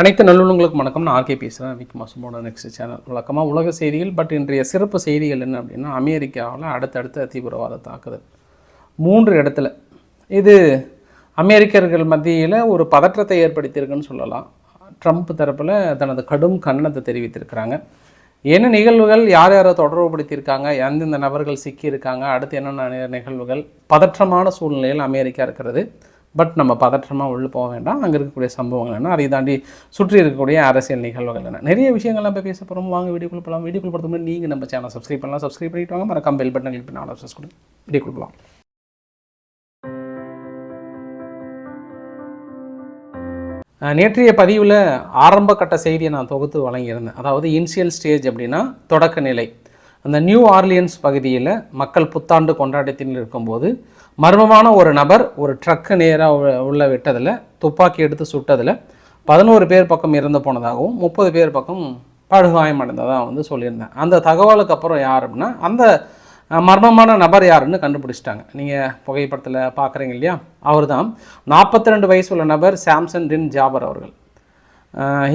அனைத்து நல்லுணங்களுக்கு வணக்கம். நான் ஆர்கே பேசுகிறேன் விக் மாசமோட நெக்ஸ்ட் சேனல் வழக்கமாக உலக செய்திகள் பட் இன்றைய சிறப்பு செய்திகள் என்ன அப்படின்னா அமெரிக்காவில் அடுத்தடுத்த தீவிரவாத தாக்குதல். மூன்று இடத்துல. இது அமெரிக்கர்கள் மத்தியில் ஒரு பதற்றத்தை ஏற்படுத்தியிருக்குன்னு சொல்லலாம். ட்ரம்ப் தரப்பில் தனது கடும் கண்டனத்தை தெரிவித்திருக்கிறாங்க. என்ன நிகழ்வுகள் யார் யாரை தொடர்புபடுத்தியிருக்காங்க எந்தெந்த நபர்கள் சிக்கியிருக்காங்க அடுத்து என்னென்ன நிகழ்வுகள் பதற்றமான சூழ்நிலையில் அமெரிக்கா இருக்கிறது. பட் நம்ம பதற்றமாக உள்ளே போக வேண்டாம். அங்கே இருக்கக்கூடிய சம்பவங்கள் என்ன? அதை தாண்டி சுற்றி இருக்கக்கூடிய அரசியல் நிகழ்வுகள் என்ன? நிறைய விஷயங்கள்லாம் இப்போ பேச போகிறோம் வாங்க வீடியோக்குள் போகலாம் வீடியோக்குள் போகிறது நீங்கள் நம்ம சேனல் சப்ஸ்கிரைப் பண்ணலாம். சப்ஸ்கிரைப் பண்ணிட்டு வாங்க. மறக்காம பெல் பட்டன் கிளிக் பண்ணி ஆல் ஆப்ஷன்ஸ் கொடுங்க. வீடியோக்குள் போகலாம் நேற்றைய பதிவில் ஆரம்ப கட்ட செய்தியை நான் தொகுத்து வழங்கியிருந்தேன். அதாவது இனிஷியல் ஸ்டேஜ் அப்படின்னா தொடக்க நிலை. அந்த நியூ ஆர்லியன்ஸ் பகுதியில் மக்கள் புத்தாண்டு கொண்டாட்டத்தில் இருக்கும்போது மர்மமான ஒரு நபர் ஒரு ட்ரக்கு நேராக உள்ள விட்டதில் துப்பாக்கி எடுத்து சுட்டதில் பதினோரு பேர் பக்கம் இறந்து போனதாகவும் முப்பது பேர் பக்கம் படுகாயம் அடைந்ததாக வந்து சொல்லியிருந்தேன். அந்த தகவலுக்கு அப்புறம் யார் அப்படின்னா அந்த மர்மமான நபர் யாருன்னு கண்டுபிடிச்சிட்டாங்க. நீங்கள் புகைப்படத்தில் பார்க்குறீங்க இல்லையா? அவர் தான் நாற்பத்தி ரெண்டு வயசு உள்ள நபர் சாம்சன் டின் ஜாபர் அவர்கள்.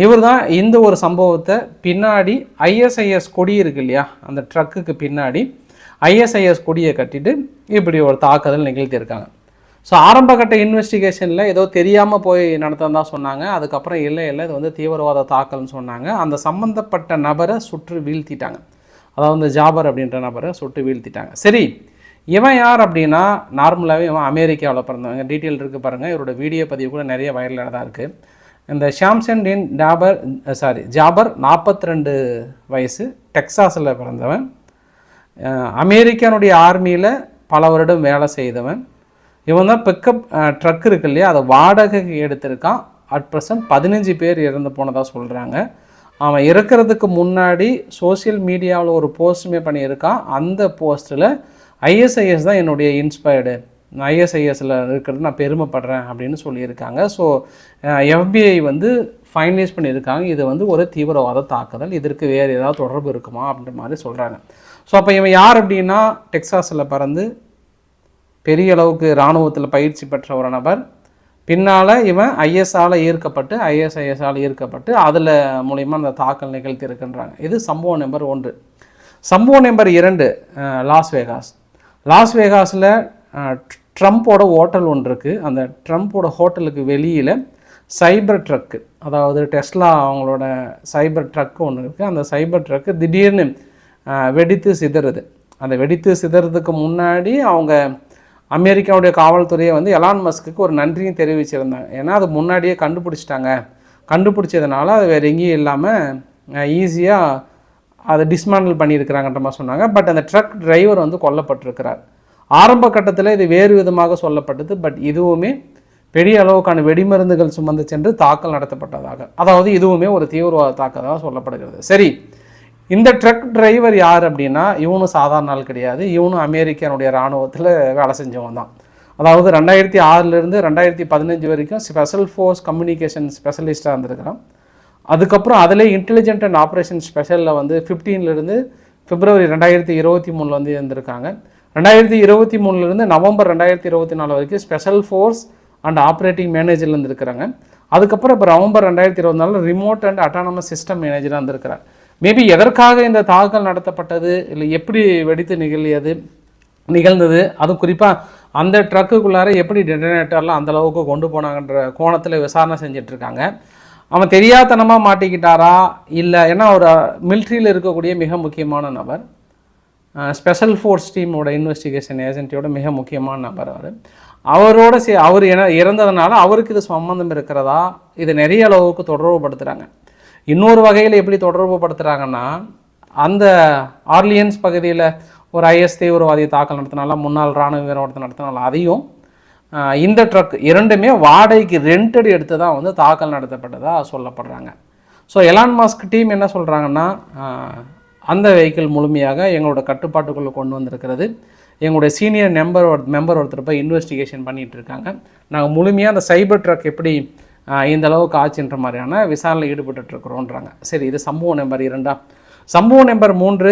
இவர் தான் இந்த ஒரு சம்பவத்தை பின்னாடி ஐஎஸ்ஐஎஸ் கொடி இருக்கு இல்லையா? அந்த ட்ரக்குக்கு பின்னாடி ஐஎஸ்ஐஎஸ் கொடியை கட்டிட்டு இப்படி ஒரு தாக்குதல் நிகழ்த்தியிருக்காங்க. ஸோ ஆரம்பகட்ட இன்வெஸ்டிகேஷனில் ஏதோ தெரியாமல் போய் நடத்ததான் சொன்னாங்க. அதுக்கப்புறம் இல்லை இல்லை இது வந்து தீவிரவாத தாக்கல்னு சொன்னாங்க. அந்த சம்மந்தப்பட்ட நபரை சுற்று வீழ்த்திட்டாங்க. அதாவது இந்த ஜாபர் அப்படின்ற நபரை சுட்டு வீழ்த்திட்டாங்க. சரி இவன் யார் அப்படின்னா நார்மலாகவே இவன் அமெரிக்காவில் பிறந்தவங்க டீட்டெயில் இருக்குது பாருங்கள் இவரோட வீடியோ பதிவு கூட நிறைய வைரலாக தான் இருக்குது இந்த Shamsud Din Dabar sorry Jabbar 42 ரெண்டு வயசு டெக்ஸாஸில் பிறந்தவன். அமெரிக்கனுடைய ஆர்மியில் பல வருடம் வேலை செய்தவன். இவன் தான் பிக்கப் ட்ரக் இருக்கு இல்லையா அதை வாடகைக்கு எடுத்திருக்கான். அட் ப்ரெசன்ட் பதினஞ்சு பேர் இறந்து போனதாக சொல்கிறாங்க அவன் இறக்கிறதுக்கு முன்னாடி சோஷியல் மீடியாவில் ஒரு போஸ்ட்டுமே பண்ணியிருக்கான். அந்த போஸ்ட்டில் ஐஎஸ்ஐஎஸ் தான் என்னுடைய இன்ஸ்பயர்டு. ஐஎஸ்ஐஎஸ்சில் இருக்கிறது நான் பெருமைப்படுறேன் அப்படின்னு சொல்லியிருக்காங்க. ஸோ எஃபிஐ வந்து ஃபைனலைஸ் பண்ணியிருக்காங்க. இது வந்து ஒரு தீவிரவாத தாக்குதல். இதற்கு வேறு ஏதாவது தொடர்பு இருக்குமா அப்படின்ற மாதிரி சொல்கிறாங்க ஸோ அப்போ இவன் யார் அப்படின்னா டெக்ஸாஸில் பிறந்து பெரிய அளவுக்கு இராணுவத்தில் பயிற்சி பெற்ற ஒரு நபர். பின்னால் இவன் ஐஎஸ்ஆல் ஈர்க்கப்பட்டு ஐஎஸ்ஐஎஸ்ஆல் ஈர்க்கப்பட்டு அதில் மூலிமா அந்த தாக்கல் நிகழ்த்தி இருக்கின்றாங்க. இது சம்பவம் நம்பர் ஒன்று. சம்பவம் நம்பர் இரண்டு லாஸ் வேகாஸ் லாஸ் வேகாஸில் ட்ரம்ப்போட ஹோட்டல் ஒன்று இருக்குது அந்த ட்ரம்ப்போட ஹோட்டலுக்கு வெளியில் சைபர் ட்ரக்கு. அதாவது டெஸ்லா அவங்களோட சைபர் ட்ரக்கு ஒன்று இருக்குது அந்த சைபர் ட்ரக்கு திடீர்னு வெடித்து சிதறுது. அந்த வெடித்து சிதறதுக்கு முன்னாடி அவங்க அமெரிக்காவுடைய காவல்துறையை வந்து எலான் மஸ்க்கு ஒரு நன்றியும் தெரிவிச்சிருந்தாங்க. ஏன்னா அது முன்னாடியே கண்டுபிடிச்சிட்டாங்க. கண்டுபிடிச்சதுனால அது வேறு எங்கேயும் இல்லாமல் ஈஸியாக அதை டிஸ்மேண்டில் பண்ணியிருக்கிறாங்கன்ற மாதிரி சொன்னாங்க. பட் அந்த ட்ரக் டிரைவர் வந்து கொல்லப்பட்டிருக்கிறார். ஆரம்ப கட்டத்தில் இது வேறு விதமாக சொல்லப்பட்டது பட் இதுவுமே பெரிய அளவுக்கான வெடிமருந்துகள் சுமந்து சென்று தாக்கல் நடத்தப்பட்டதாக. அதாவது இதுவுமே ஒரு தீவிரவாத தாக்கதாக சொல்லப்படுகிறது. சரி இந்த ட்ரக் டிரைவர் யார் அப்படின்னா இவனும் சாதாரண ஆள் கிடையாது. இவனும் அமெரிக்கனுடைய இராணுவத்தில் வேலை செஞ்சவன் தான். அதாவது ரெண்டாயிரத்தி ஆறுலேருந்து ரெண்டாயிரத்தி பதினஞ்சு வரைக்கும் ஸ்பெஷல் ஃபோர்ஸ் கம்யூனிகேஷன் ஸ்பெஷலிஸ்ட்டாக இருந்திருக்கிறான். அதுக்கப்புறம் அதிலே இன்டெலிஜென்ட் அண்ட் ஆப்ரேஷன் ஸ்பெஷலில் வந்து ஃபிஃப்டீன்லேருந்து பிப்ரவரி ரெண்டாயிரத்தி இருபத்தி மூணில் வந்து இருந்திருக்காங்க. ரெண்டாயிரத்தி இருபத்தி மூணுலேருந்து நவம்பர் ரெண்டாயிரத்தி இருபத்தி நாலு வரைக்கும் ஸ்பெஷல் ஃபோர்ஸ் அண்ட் ஆப்ரேட்டிங் மேனேஜரில் இருந்திருக்கிறாங்க. அதுக்கப்புறம் இப்போ நவம்பர் ரெண்டாயிரத்தி இருபத்தி நாலில் ரிமோட் அண்ட் அட்டானமஸ் சிஸ்டம் மேனேஜராக இருந்திருக்கிறார். மேபி எதற்காக இந்த தாக்குதல் நடத்தப்பட்டது? இல்லை எப்படி வெடித்து நிகழியது நிகழ்ந்தது? அதுவும் குறிப்பாக அந்த ட்ரக்குக்குள்ளார எப்படி டெட்டனேட்டர்லாம் அந்த அளவுக்கு கொண்டு போனாங்கன்ற கோணத்தில் விசாரணை செஞ்சிட்ருக்காங்க அவன் தெரியாதனமாக மாட்டிக்கிட்டாரா? இல்லை ஏன்னா ஒரு மிலிட்ரியில் இருக்கக்கூடிய மிக முக்கியமான நபர். ஸ்பெஷல் ஃபோர்ஸ் டீமோட இன்வெஸ்டிகேஷன் ஏஜென்ட்டியோட மிக முக்கியமான நபர் அவர். அவரோட சே அவர் என இறந்ததுனால அவருக்கு இது சம்பந்தம் இருக்கிறதா? இது நிறைய அளவுக்கு தொடர்புபடுத்துகிறாங்க இன்னொரு வகையில் எப்படி தொடர்புபடுத்துகிறாங்கன்னா அந்த ஆர்லியன்ஸ் பகுதியில் ஒரு ஐஎஸ் தீவிரவாதியை தாக்கல் நடத்தினால முன்னாள் இராணுவ வீரர் ஒருத்தர் நடத்தினால அதையும் இந்த ட்ரக் இரண்டுமே வாடகைக்கு ரெண்டட் எடுத்து தான் வந்து தாக்கல் நடத்தப்பட்டதாக சொல்லப்படுறாங்க. ஸோ எலான் மாஸ்க் டீம் என்ன சொல்கிறாங்கன்னா அந்த வெஹிக்கிள் முழுமையாக எங்களோட கட்டுப்பாட்டுக்குள்ளே கொண்டு வந்திருக்கிறது. எங்களுடைய சீனியர் மெம்பர் மெம்பர் ஒருத்தர் போய் இன்வெஸ்டிகேஷன் பண்ணிகிட்டு இருக்காங்க. நாங்கள் முழுமையாக அந்த சைபர் ட்ரக் எப்படி இந்த அளவுக்கு ஆச்சுன்ற மாதிரியான விசாரணையில் ஈடுபட்டுருக்குறோன்றாங்க சரி இது சம்பவம் நம்பர் இரண்டா? சம்பவம் நம்பர் மூன்று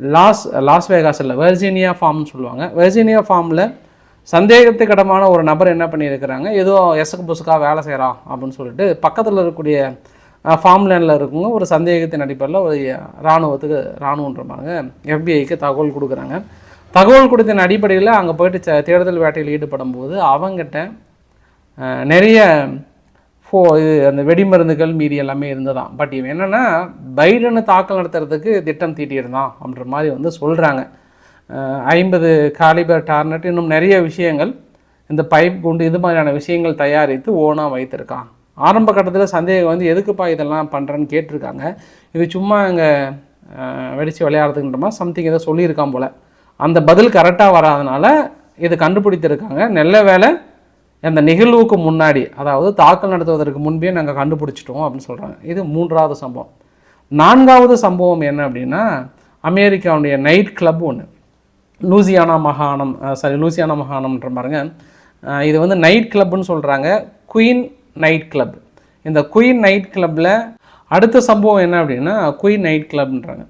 லாஸ் லாஸ் வேகாஸில் வெர்ஜீனியா ஃபார்ம்னு சொல்லுவாங்க. வெர்ஜீனியா ஃபார்மில் சந்தேகத்துக்கிடமான ஒரு நபர் என்ன பண்ணியிருக்கிறாங்க? ஏதோ எசக்கு புசுக்காக வேலை செய்கிறான் அப்படின்னு சொல்லிட்டு பக்கத்தில் இருக்கக்கூடிய ஃபார்ம் லேண்டில் இருக்கவங்க ஒரு சந்தேகத்தின் அடிப்படையில் ஒரு இராணுவத்துக்கு இராணுவன்றமாங்க எஃபிஐக்கு தகவல் கொடுக்குறாங்க. தகவல் கொடுத்தின் அடிப்படையில் அங்கே போயிட்டு தேடுதல் வேட்டையில் ஈடுபடும் போது அவங்ககிட்ட நிறைய ஃபோ இது அந்த வெடிமருந்துகள் மீதி எல்லாமே இருந்ததாம். பட் இவன் என்னென்னா பைடனை தாக்கல் நடத்துறதுக்கு திட்டம் தீட்டியிருந்தான் அப்படின்ற மாதிரி வந்து சொல்கிறாங்க ஐம்பது காலிபர் டார்னட் இன்னும் நிறைய விஷயங்கள் இந்த பைப் குண்டு இது மாதிரியான விஷயங்கள் தயாரித்து ஓனாக வைத்திருக்கான். ஆரம்ப கட்டத்தில் சந்தேகம் வந்து எதுக்குப்பா இதெல்லாம் பண்ணுறேன்னு கேட்டிருக்காங்க. இது சும்மா அங்கே வெடித்து விளையாடுறதுன்ற மாதிரி சம்திங் ஏதோ சொல்லியிருக்கான் போல். அந்த பதில் கரெக்டாக வராதனால இது கண்டுபிடித்திருக்காங்க. நல்ல வேளை அந்த நிகழ்வுக்கு முன்னாடி அதாவது தாக்கல் நடத்துவதற்கு முன்பே நாங்கள் கண்டுபிடிச்சிட்டோம் அப்படின்னு சொல்கிறாங்க இது மூன்றாவது சம்பவம். நான்காவது சம்பவம் என்ன அப்படின்னா அமெரிக்காவுடைய நைட் கிளப் ஒன்று லூசியானா மகாணம் சாரி லூசியானா மகாணம்ன்ற பாருங்க. இது வந்து நைட் கிளப்னு சொல்கிறாங்க குயின் நைட் கிளப் இந்த குயின் நைட் கிளப்பில் அடுத்த சம்பவம் என்ன அப்படின்னா குயின் நைட் கிளப்ன்றாங்க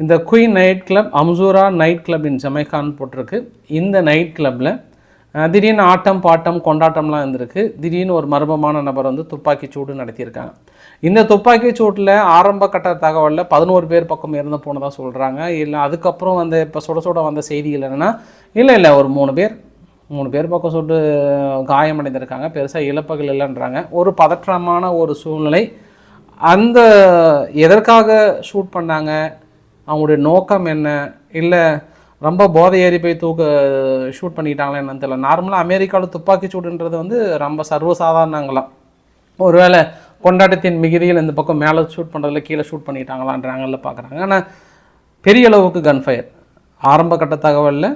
இந்த queen night club அம்சூரா night club in ஜமைக்கான்னு போட்டிருக்கு. இந்த நைட் கிளப்பில் திடீர்னு ஆட்டம் பாட்டம் கொண்டாட்டம்லாம் இருந்திருக்கு. திடீர்னு ஒரு மர்மமான நபர் வந்து துப்பாக்கி சூடு நடத்தியிருக்காங்க. இந்த துப்பாக்கி சூட்டில் ஆரம்ப கட்ட தகவலில் பதினோரு பேர் பக்கம் இறந்து போனதாக சொல்கிறாங்க இல்லை அதுக்கப்புறம் வந்து இப்போ சுட சுட வந்த செய்திகள் என்னென்னா இல்லை இல்லை ஒரு மூணு பேர் மூணு பேர் பக்கம் சுட்டு காயமடைந்திருக்காங்க. பெருசாக இழப்புகள் இல்லைன்றாங்க. ஒரு பதற்றமான ஒரு சூழ்நிலை. அந்த எதற்காக ஷூட் பண்ணாங்க? அவங்களுடைய நோக்கம் என்ன? இல்லை ரொம்ப போதை ஏறி போய் தூக்க ஷூட் பண்ணிட்டாங்களா என்னன்னு தெரியல. நார்மலாக அமெரிக்காவில் துப்பாக்கி சூடுன்றது வந்து ரொம்ப சர்வசாதாரணங்களாம். ஒருவேளை கொண்டாட்டத்தின் மிகுதியில் இந்த பக்கம் மேலே ஷூட் பண்ணுறதுல கீழே ஷூட் பண்ணிட்டாங்களான்றாங்கல்ல பார்க்குறாங்க ஆனால் பெரிய அளவுக்கு கன்ஃபயர் ஆரம்ப கட்ட தகவலில்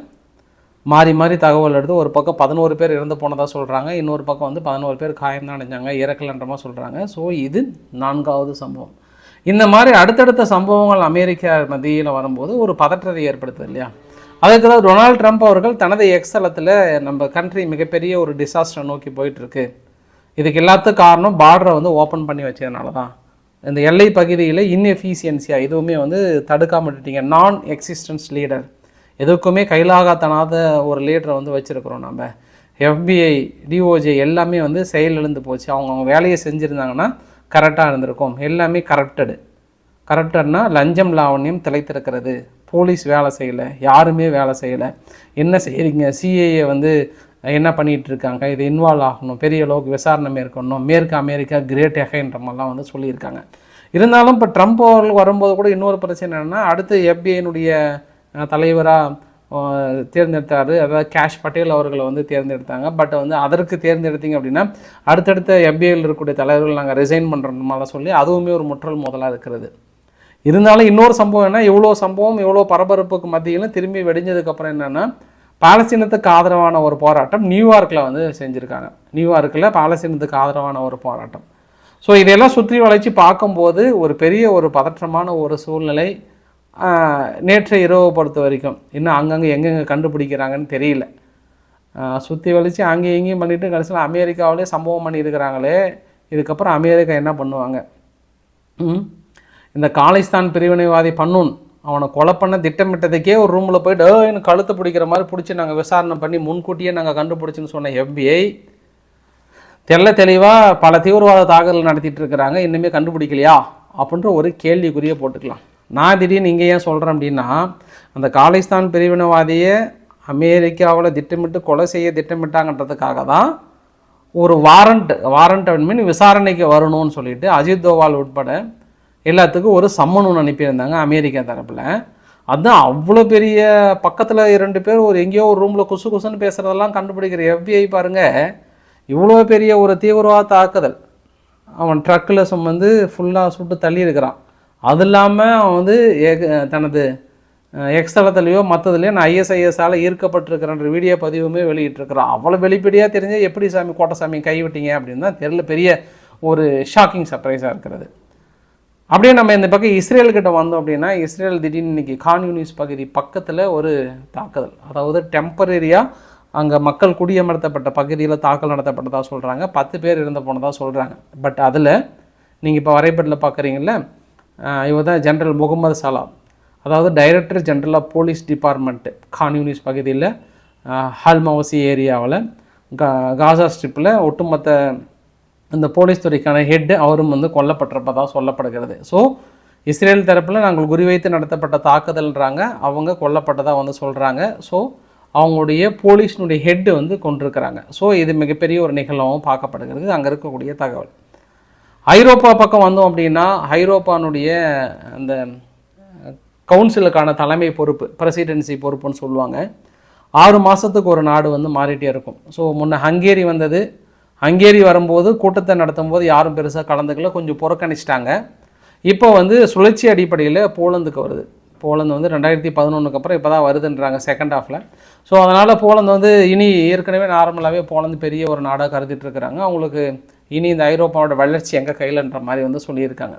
மாறி மாறி தகவல் எடுத்து ஒரு பக்கம் பதினோரு பேர் இறந்து போனதாக சொல்கிறாங்க இன்னொரு பக்கம் வந்து பதினோரு பேர் காயம் தான் அடைஞ்சாங்க இறக்கலன்றமாக சொல்கிறாங்க ஸோ இது நான்காவது சம்பவம். இந்த மாதிரி அடுத்தடுத்த சம்பவங்கள் அமெரிக்கா மத்தியில் வரும்போது ஒரு பதற்றத்தை ஏற்படுத்துது இல்லையா? அதுக்கு தான் டொனால்ட் ட்ரம்ப் அவர்கள் தனது எக்ஸலத்தில் நம்ம கண்ட்ரி மிகப்பெரிய ஒரு டிசாஸ்டரை நோக்கி போயிட்டுருக்கு. இதுக்கு எல்லாத்துக்கும் காரணம் பார்டரை வந்து ஓப்பன் பண்ணி வச்சதுனால தான் இந்த எல்லை பகுதியில் இன்எஃபிஷியன்சியாக எதுவுமே வந்து தடுக்காம விட்டுட்டீங்க. நான் எக்ஸிஸ்டன்ஸ் லீடர் எதுக்குமே கைலாகாத்தனாத ஒரு லீடரை வந்து வச்சுருக்குறோம் நம்ம எஃபிஐ டிஓஜே எல்லாமே வந்து செயலிழந்து போச்சு. அவங்க அவங்க வேலையை செஞ்சுருந்தாங்கன்னா கரெக்டாக இருந்திருக்கும். எல்லாமே கரப்டடு கரப்டட்னா லஞ்சம் லாவண்யம் திளைத்திருக்கிறது. போலீஸ் வேலை செய்யலை. யாருமே வேலை செய்யலை. என்ன செய்கிறீங்க சிஏஏ வந்து என்ன பண்ணிகிட்டு இருக்காங்க? இது இன்வால்வ் ஆகணும். பெரிய அளவுக்கு விசாரணை மேற்கொள்ளணும். மேற்கு அமெரிக்கா கிரேட் எகைன்ற மாதிரிலாம் வந்து சொல்லியிருக்காங்க. இருந்தாலும் இப்போ ட்ரம்ப் அவர்கள் வரும்போது கூட இன்னொரு பிரச்சனை என்னென்னா அடுத்து எஃபிஐனுடைய தலைவராக தேர்ந்தெடுத்தார். அதாவது கேஷ் பட்டேல் அவர்களை வந்து தேர்ந்தெடுத்தாங்க. பட் வந்து அதற்கு தேர்ந்தெடுத்தீங்க அப்படின்னா அடுத்தடுத்த எம்பிஏயில் இருக்கக்கூடிய தலைவர்கள் நாங்கள் ரிசைன் பண்ணுற சொல்லி அதுவுமே ஒரு முற்றல் முதலாக இருக்கிறது. இருந்தாலும் இன்னொரு சம்பவம் என்ன? இவ்வளோ சம்பவம் இவ்வளோ பரபரப்புக்கு மத்தியிலும் திரும்பி வெடிஞ்சதுக்கப்புறம் என்னென்னா பாலஸ்தீனத்துக்கு ஆதரவான ஒரு போராட்டம் நியூயார்க்கில் வந்து செஞ்சுருக்காங்க. நியூயார்க்கில் பாலஸ்தீனத்துக்கு ஆதரவான ஒரு போராட்டம். ஸோ இதையெல்லாம் சுற்றி வளைச்சி பார்க்கும்போது ஒரு பெரிய ஒரு பதற்றமான ஒரு சூழ்நிலை நேற்றை இரவு பொறுத்த வரைக்கும். இன்னும் அங்கங்கே எங்கெங்கே கண்டுபிடிக்கிறாங்கன்னு தெரியல. சுற்றி வலித்து அங்கேயும் இங்கேயும் பண்ணிவிட்டு கடைசியில் அமெரிக்காவிலே சம்பவம் பண்ணியிருக்கிறாங்களே. இதுக்கப்புறம் அமெரிக்கா என்ன பண்ணுவாங்க? ம்? இந்த காலிஸ்தான் பிரிவினைவாதி பண்ணுன் அவனை கொலை பண்ண திட்டமிட்டதுக்கே ஒரு ரூமில் போயிட்டு ஏன்னு கழுத்து பிடிக்கிற மாதிரி பிடிச்சி நாங்கள் விசாரணை பண்ணி முன்கூட்டியே நாங்கள் கண்டுபிடிச்சின்னு சொன்ன எஃபிஐ தெல்ல தெளிவாக பல தீவிரவாத தாக்குதல் நடத்திட்டு இருக்கிறாங்க. இன்னுமே கண்டுபிடிக்கலையா? அப்படின்ற ஒரு கேள்விக்குரிய போட்டுக்கலாம். நான் திடீர்னு இங்கே ஏன் சொல்கிறேன் அப்படின்னா அந்த காலிஸ்தான் பிரிவினவாதியை அமெரிக்காவில் திட்டமிட்டு கொலை செய்ய திட்டமிட்டாங்கன்றதுக்காக தான் ஒரு வாரண்ட் வாரண்ட் மீன் விசாரணைக்கு வரணும்னு சொல்லிட்டு அஜித் தோவால் உட்பட எல்லாத்துக்கும் ஒரு சம்மன் ஒன்று அனுப்பியிருந்தாங்க அமெரிக்கா தரப்பில். அதுதான் அவ்வளோ பெரிய பக்கத்தில் இரண்டு பேர் ஒரு எங்கேயோ ஒரு ரூமில் குசு குசுன்னு பேசுகிறதெல்லாம் கண்டுபிடிக்கிற எஃபிஐ பாருங்கள் இவ்வளோ பெரிய ஒரு தீவிரவாத தாக்குதல். அவன் ட்ரக்கில் சுமந்து ஃபுல்லாக சுட்டு தள்ளி இருக்கிறான். அது இல்லாமல் அவன் வந்து ஏக- தனது எக்ஸ்தலத்துலேயோ மற்றதுலையோ நான் ஐஎஸ்ஐஎஸ்ஸால் ஈர்க்கப்பட்டிருக்கிறன்ற வீடியோ பதிவுமே வெளியிட்டிருக்கிறான் அவ்வளோ வெளிப்படையாக தெரிஞ்சு எப்படி சாமி கோட்டசாமி கைவிட்டீங்க அப்படின்னு தான் தெரில பெரிய ஒரு ஷாக்கிங் சர்ப்ரைஸாக இருக்கிறது. அப்படியே நம்ம இந்த பக்கம் இஸ்ரேல்கிட்ட வந்தோம் அப்படின்னா இஸ்ரேல் திடீர்னு இன்றைக்கி கான் யூனிஸ் பகுதி பக்கத்தில் ஒரு தாக்குதல். அதாவது டெம்பரரியாக அங்கே மக்கள் குடியமர்த்தப்பட்ட பகுதியில் தாக்கல் நடத்தப்பட்டதாக சொல்கிறாங்க பத்து பேர் இறந்து போனதாக சொல்கிறாங்க பட் அதில் நீங்கள் இப்போ வரைபடத்தில் பார்க்குறீங்கள இவர் தான் ஜென்ரல் முகமது சலாம். அதாவது director general of police department Khan Younis பகுதியில் ஹால்மவசி ஏரியாவில் கா காசா ஸ்ட்ரிப்பில் ஒட்டுமொத்த இந்த போலீஸ் துறைக்கான ஹெட் அவரும் வந்து கொல்லப்பட்டிருப்பதாக சொல்லப்படுகிறது. ஸோ இஸ்ரேல் தரப்பில் நாங்கள் குறிவைத்து நடத்தப்பட்ட தாக்குதல்ன்றாங்க. அவங்க கொல்லப்பட்டதாக வந்து சொல்கிறாங்க ஸோ அவங்களுடைய போலீஸினுடைய ஹெட்டு வந்து கொண்டிருக்கிறாங்க. ஸோ இது மிகப்பெரிய ஒரு நிகழ்வாகவும் பார்க்கப்படுகிறது. அங்கே இருக்கக்கூடிய தகவல். ஐரோப்பா பக்கம் வந்தோம் அப்படின்னா ஐரோப்பானுடைய அந்த கவுன்சிலுக்கான தலைமை பொறுப்பு பிரசிடென்சி பொறுப்புன்னு சொல்லுவாங்க. ஆறு மாதத்துக்கு ஒரு நாடு வந்து மாறிட்டே இருக்கும். ஸோ முன்ன ஹங்கேரி வந்தது. ஹங்கேரி வரும்போது கூட்டத்தை நடத்தும் போது யாரும் பெருசாக கலந்துக்கல கொஞ்சம் புறக்கணிச்சிட்டாங்க. இப்போ வந்து சுழற்சி அடிப்படையில் போலந்துக்கு வருது. போலந்து வந்து ரெண்டாயிரத்தி பதினொன்றுக்கு அப்புறம் இப்போ தான் வருதுன்றாங்க செகண்ட் ஹாஃபில் ஸோ அதனால் போலந்து வந்து இனி ஏற்கனவே நார்மலாகவே போலந்து பெரிய ஒரு நாடாக கருதிட்டு இருக்கிறாங்க. அவங்களுக்கு இனி இந்த ஐரோப்பாவோட வளர்ச்சி எங்கள் கையிலன்ற மாதிரி வந்து சொல்லியிருக்காங்க.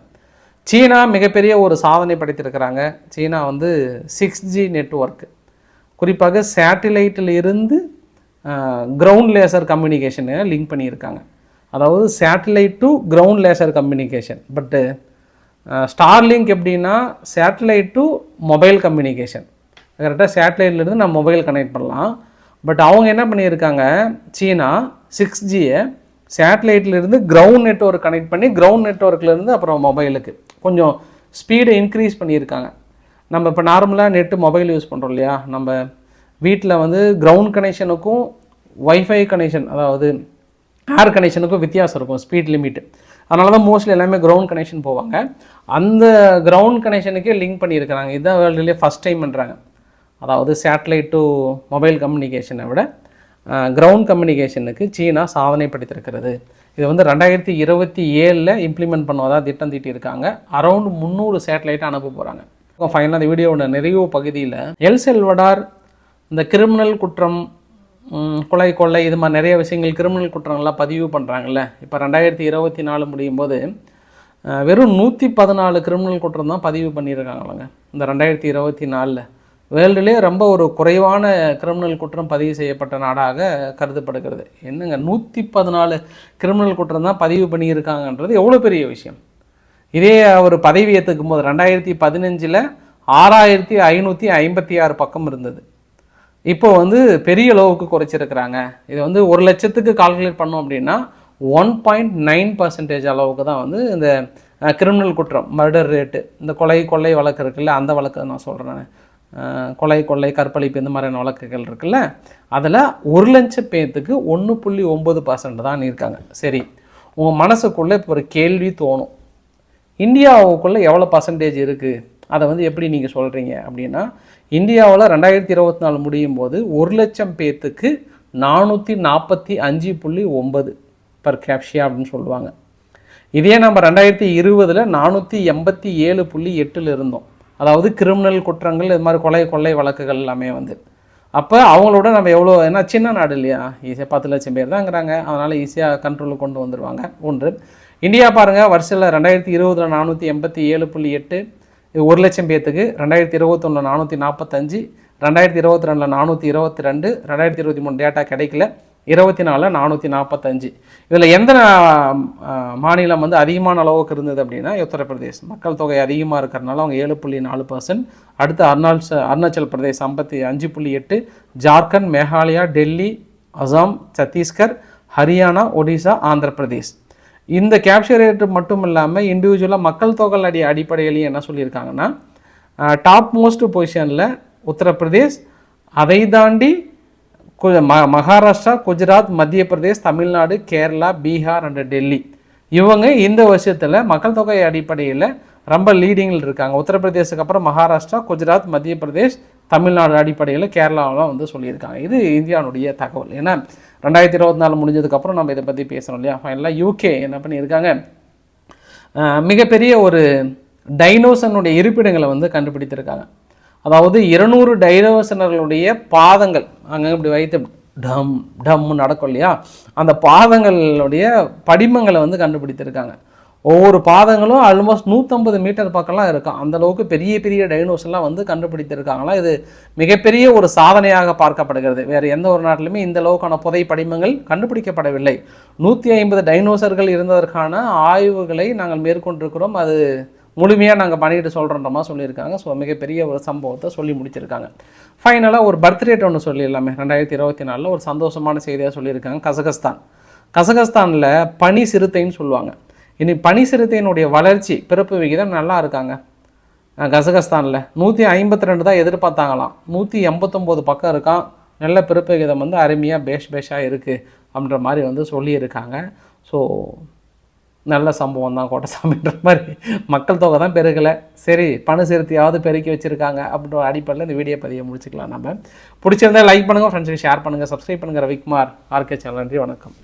சீனா மிகப்பெரிய ஒரு சாதனை படைத்திருக்கிறாங்க. சீனா வந்து சிக்ஸ் ஜி நெட்ஒர்க் குறிப்பாக சேட்டிலைட்டில் இருந்து கிரவுண்ட் லேசர் கம்யூனிகேஷனை லிங்க் பண்ணியிருக்காங்க. அதாவது satellite to ground laser communication but Starlink எப்படின்னா சேட்டலைட் டு மொபைல் கம்யூனிகேஷன் கரெக்டாக சேட்டலைட்லேருந்து நம்ம மொபைல் கனெக்ட் பண்ணலாம். பட் அவங்க என்ன பண்ணியிருக்காங்க? சீனா சிக்ஸ் ஜியை சேட்டலைட்லேருந்து கிரவுண்ட் நெட்ஒர்க் கனெக்ட் பண்ணி கிரவுண்ட் நெட்ஒர்க்லேருந்து அப்புறம் மொபைலுக்கு கொஞ்சம் ஸ்பீடை இன்க்ரீஸ் பண்ணியிருக்காங்க. நம்ம இப்போ நார்மலாக நெட்டு மொபைல் யூஸ் பண்ணுறோம் இல்லையா? நம்ம வீட்டில் வந்து கிரவுண்ட் கனெக்ஷனுக்கும் ஒய்ஃபை கனெக்ஷன் அதாவது ஏர் கனெக்ஷனுக்கும் வித்தியாசம் இருக்கும் ஸ்பீட் லிமிட் அதனால தான் மோஸ்ட்லி எல்லாமே கிரவுண்ட் கனெக்ஷன் போவாங்க. அந்த கிரவுண்ட் கனெக்ஷனுக்கே லிங்க் பண்ணியிருக்கிறாங்க. இதுதான் வேர்ல்டுலேயே ஃபஸ்ட் டைம் பண்ணுறாங்க அதாவது சேட்டலைட் டு மொபைல் கம்யூனிகேஷனை விட கிரவுண்ட் கம்யூனிகேஷனுக்கு சீனா சாதனை படுத்திருக்கிறது. இது வந்து ரெண்டாயிரத்தி இருபத்தி ஏழில் இம்ப்ளிமெண்ட் பண்ணுவதாக திட்டம் தீட்டியிருக்காங்க. அரௌண்ட் முந்நூறு சேட்டலைட் அனுப்ப போகிறாங்க ஃபைனலாக அந்த வீடியோவோட நிறைவு பகுதியில் எல் செல்வடார் இந்த கிரிமினல் குற்றம் கொலை கொள்ளை இது மாதிரி நிறைய விஷயங்கள் கிரிமினல் குற்றங்கள்லாம் பதிவு பண்ணுறாங்கல்ல இப்போ ரெண்டாயிரத்தி இருபத்தி நாலு முடியும் போது வெறும் நூற்றி பதினாலு கிரிமினல் குற்றம் தான் பதிவு பண்ணியிருக்காங்களாங்க இந்த ரெண்டாயிரத்தி இருபத்தி நாலில். வேர்ல்டுலேயே ரொம்ப ஒரு குறைவான கிரிமினல் குற்றம் பதிவு செய்யப்பட்ட நாடாக கருதப்படுகிறது. என்னங்க நூற்றி பதினாலு கிரிமினல் குற்றம் தான் பதிவு பண்ணியிருக்காங்கன்றது எவ்வளோ பெரிய விஷயம்? இதே அவர் பதவி ஏற்றுக்கும் போது ரெண்டாயிரத்தி பதினஞ்சில் ஆறாயிரத்தி ஐநூற்றி ஐம்பத்தி ஆறு பக்கம் இருந்தது. இப்போ வந்து பெரிய அளவுக்கு குறைச்சிருக்கிறாங்க. இது வந்து ஒரு லட்சத்துக்கு கால்குலேட் பண்ணோம் அப்படின்னா ஒன் பாயிண்ட் நைன் பர்சன்டேஜ் அளவுக்கு தான் வந்து இந்த கிரிமினல் குற்றம் மர்டர் ரேட்டு இந்த கொலை கொள்ளை வழக்கு இருக்குல்ல அந்த வழக்கு நான் சொல்கிறேன் கொலை கொள்ளை கற்பழிப்பு இந்த மாதிரியான வழக்குகள் இருக்குல்ல அதில் ஒரு லட்சம் பேர்த்துக்கு ஒன்று புள்ளி ஒம்பது பர்சன்ட் தான் இருக்காங்க. சரி உங்கள் மனசுக்குள்ளே இப்போ ஒரு கேள்வி தோணும். இந்தியாவுக்குள்ளே எவ்வளோ பர்சன்டேஜ் இருக்குது அதை வந்து எப்படி நீங்கள் சொல்கிறீங்க அப்படின்னா இந்தியாவில் ரெண்டாயிரத்தி இருபத்தி நாலு முடியும் போது ஒரு லட்சம் பேர்த்துக்கு நானூற்றி நாற்பத்தி அஞ்சு புள்ளி ஒம்பது பர் கேப்ஷியா அப்படின்னு சொல்லுவாங்க. இதே நம்ம ரெண்டாயிரத்தி இருபதில் நானூற்றி எண்பத்தி ஏழு புள்ளி எட்டில் இருந்தோம். அதாவது கிரிமினல் குற்றங்கள் இது மாதிரி கொலை கொள்ளை வழக்குகள் எல்லாமே வந்து. அப்போ அவங்களோட நம்ம எவ்வளோ ஏன்னா சின்ன நாடு இல்லையா? ஈஸியாக பத்து லட்சம் பேர் தாங்கிறாங்க அதனால் ஈஸியாக கண்ட்ரோலுக்கு கொண்டு வந்துடுவாங்க ஒன்று இந்தியா பாருங்கள் வருஷத்தில் ரெண்டாயிரத்தி இருபதில் நானூற்றி எண்பத்தி ஏழு புள்ளி எட்டு இது ஒரு லட்சம் பேர்த்துக்கு ரெண்டாயிரத்தி இருபத்தொன்னில் நானூற்றி நாற்பத்தஞ்சு ரெண்டாயிரத்தி இருபத்தி ரெண்டில் நானூற்றி இருபத்தி ரெண்டு ரெண்டாயிரத்தி இருபத்தி மூணு டேட்டா கிடைக்கல. இருபத்தி நாலில் நானூற்றி நாற்பத்தஞ்சு இதில் எந்த மாநிலம் வந்து அதிகமான அளவுக்கு இருந்தது அப்படின்னா உத்தரப்பிரதேஷ் மக்கள் தொகை அதிகமாக இருக்கிறனால அவங்க ஏழு புள்ளி நாலு பர்சன்ட் அடுத்து அருணாச்சல் அருணாச்சல் பிரதேஷ் ஐம்பத்தி அஞ்சு புள்ளி எட்டு. ஜார்க்கண்ட் மேகாலயா டெல்லி அசாம் சத்தீஸ்கர் ஹரியானா ஒடிசா ஆந்திர பிரதேஷ் இந்த கேப்சர் ரேட் மட்டும் இல்லாமல் இண்டிவிஜுவலாக மக்கள் தொகை அடி அடிப்படையிலையும் என்ன சொல்லியிருக்காங்கன்னா டாப் மோஸ்ட் பொசிஷனில் உத்தரப்பிரதேஷ். அதை தாண்டி மகாராஷ்டிரா குஜராத் மத்திய பிரதேஷ் தமிழ்நாடு கேரளா பீகார் அண்ட் டெல்லி. இவங்க இந்த வருஷத்தில் மக்கள் தொகை அடிப்படையில் ரொம்ப லீடிங்கில் இருக்காங்க. உத்தரப்பிரதேசுக்கு அப்புறம் மகாராஷ்டிரா குஜராத் மத்திய பிரதேஷ் தமிழ்நாடு அடிப்படையில் கேரளாவெலாம் வந்து சொல்லியிருக்காங்க. இது இந்தியாவுடைய தகவல். ஏன்னா ரெண்டாயிரத்தி இருபத்தி நாலு முடிஞ்சதுக்கப்புறம் நம்ம இதை பற்றி பேசுகிறோம் இல்லையா? ஃபைனலாக யூகே என்ன பண்ணியிருக்காங்க? மிகப்பெரிய ஒரு டைனோசனுடைய இருப்பிடங்களை வந்து கண்டுபிடித்திருக்காங்க. அதாவது இருநூறு டைனோசனர்களுடைய பாதங்கள் அங்கே இப்படி வைத்து டம் டம்னு நடக்கும் இல்லையா? அந்த பாதங்களுடைய படிமங்களை வந்து கண்டுபிடித்திருக்காங்க. ஒவ்வொரு பாதங்களும் ஆல்மோஸ்ட் நூற்றம்பது மீட்டர் பக்கம்லாம் இருக்கும். அந்தளவுக்கு பெரிய பெரிய டைனோசர்லாம் வந்து கண்டுபிடித்திருக்காங்களாம் இது மிகப்பெரிய ஒரு சாதனையாக பார்க்கப்படுகிறது. வேறு எந்த ஒரு நாட்டிலுமே இந்த அளவுக்கான புதை படிமங்கள் கண்டுபிடிக்கப்படவில்லை. நூற்றி ஐம்பது டைனோசர்கள் இருந்ததற்கான ஆய்வுகளை நாங்கள் மேற்கொண்டிருக்கிறோம். அது முழுமையாக நாங்கள் பண்ணிட்டு சொல்கிறோன்ற மாதிரி சொல்லியிருக்காங்க. ஸோ மிகப்பெரிய ஒரு சம்பவத்தை சொல்லி முடிச்சிருக்காங்க. ஃபைனலாக ஒரு பர்த்டேட் ஒன்று சொல்லிடலாமே. ரெண்டாயிரத்தி இருபத்தி நாலில் ஒரு சந்தோஷமான செய்தியாக சொல்லியிருக்காங்க. கசகஸ்தான். கசகஸ்தானில் பனி சிறுத்தைன்னு சொல்லுவாங்க. இனி பனி சிறுத்தையினுடைய வளர்ச்சி பிறப்பு விகிதம் நல்லா இருக்காங்க. கசகஸ்தானில் நூற்றி ஐம்பத்தி ரெண்டு தான் எதிர்பார்த்தாங்களாம். நூற்றி எண்பத்தொம்போது பக்கம் இருக்கான் நல்ல பிறப்பு விகிதம் வந்து அருமையாக பேஷ் பேஷாக இருக்குது அப்படின்ற மாதிரி வந்து சொல்லியிருக்காங்க. ஸோ நல்ல சம்பவம் தான் கோட்டசாமின்ற மாதிரி. மக்கள் தொகை தான் பெருகலை. சரி பணு சிறுத்தையாவது பெருக்கி வச்சுருக்காங்க அப்படின்ற அடிப்படையில் இந்த வீடியோ பதிவை முடிச்சுக்கலாம் நம்ம பிடிச்சிருந்தா லைக் பண்ணுங்கள் ஃப்ரெண்ட்ஸுக்கு ஷேர் பண்ணுங்கள் சப்ஸ்கிரைப் பண்ணுங்கள் ரவிக்குமார் ஆர்கே சேனல். நன்றி வணக்கம்.